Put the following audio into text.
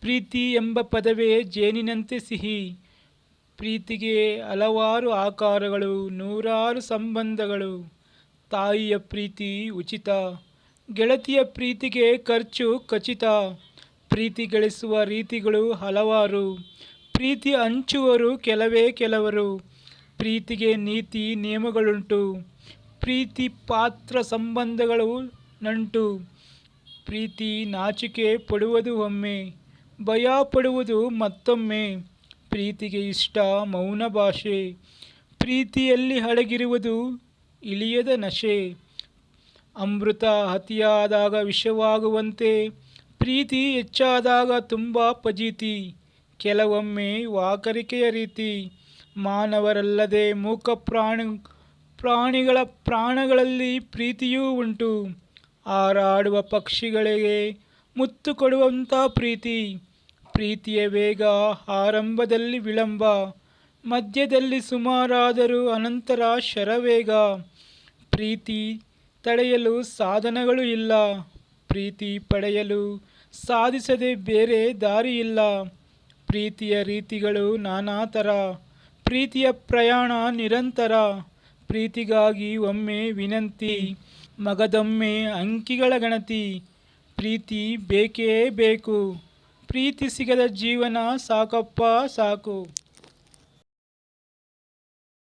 ಪ್ರೀತಿ ಎಂಬ ಪದವೇ ಜೇನಿನಂತೆ ಸಿಹಿ. ಪ್ರೀತಿಗೆ ಹಲವಾರು ಆಕಾರಗಳು, ನೂರಾರು ಸಂಬಂಧಗಳು. ತಾಯಿಯ ಪ್ರೀತಿ ಉಚಿತ. ಗೆಳತಿಯ ಪ್ರೀತಿಗೆ ಖರ್ಚು ಖಚಿತ. ಪ್ರೀತಿ ಗಳಿಸುವ ರೀತಿಗಳು ಹಲವಾರು. ಪ್ರೀತಿ ಹಂಚುವರು ಕೆಲವೇ ಕೆಲವರು. ಪ್ರೀತಿಗೆ ನೀತಿ ನಿಯಮಗಳುಂಟು. ಪ್ರೀತಿ ಪಾತ್ರ ಸಂಬಂಧಗಳು ನಂಟು. ಪ್ರೀತಿ ನಾಚಿಕೆ ಪಡುವುದು ಒಮ್ಮೆ. ಭಯ ಪಡುವುದು ಮತ್ತೊಮ್ಮೆ ಪ್ರೀತಿಗೆ ಇಷ್ಟ ಮೌನ ಭಾಷೆ. ಪ್ರೀತಿಯಲ್ಲಿ ಅಡಗಿರುವುದು ಇಳಿಯದ ನಶೆ. ಅಮೃತ ಅತಿಯಾದಾಗ ವಿಷವಾಗುವಂತೆ, ಪ್ರೀತಿ ಹೆಚ್ಚಾದಾಗ ತುಂಬ ಫಜೀತಿ ಕೆಲವೊಮ್ಮೆ ವಾಕರಿಕೆಯ ರೀತಿ, ಮಾನವರಲ್ಲದೆ ಮೂಕ ಪ್ರಾಣಿ, ಪ್ರಾಣಿಗಳ ಪ್ರಾಣಗಳಲ್ಲಿ ಪ್ರೀತಿಯೂ ಉಂಟು. ಹಾರಾಡುವ ಪಕ್ಷಿಗಳಿಗೆ ಮುತ್ತು ಕೊಡುವಂಥ ಪ್ರೀತಿ. ಪ್ರೀತಿಯ ವೇಗ ಆರಂಭದಲ್ಲಿ ವಿಳಂಬ, ಮಧ್ಯದಲ್ಲಿ ಸುಮಾರಾದರೂ ಅನಂತರ ಶರವೇಗ. ಪ್ರೀತಿ ತಡೆಯಲು ಸಾಧನಗಳು ಇಲ್ಲ, ಪ್ರೀತಿ ಪಡೆಯಲು ಸಾಧಿಸದೆ ಬೇರೆ ದಾರಿಯಿಲ್ಲ ಪ್ರೀತಿಯ ರೀತಿಗಳು ನಾನಾ ಥರ ಪ್ರೀತಿಯ ಪ್ರಯಾಣ ನಿರಂತರ. ಪ್ರೀತಿಗಾಗಿ ಒಮ್ಮೆ ವಿನಂತಿ, ಮಗದೊಮ್ಮೆ ಅಂಕಿಗಳ ಗಣತಿ. ಪ್ರೀತಿ ಬೇಕೇ ಬೇಕು. ಪ್ರೀತಿ ಸಿಗದ ಜೀವನ ಸಾಕಪ್ಪ ಸಾಕು.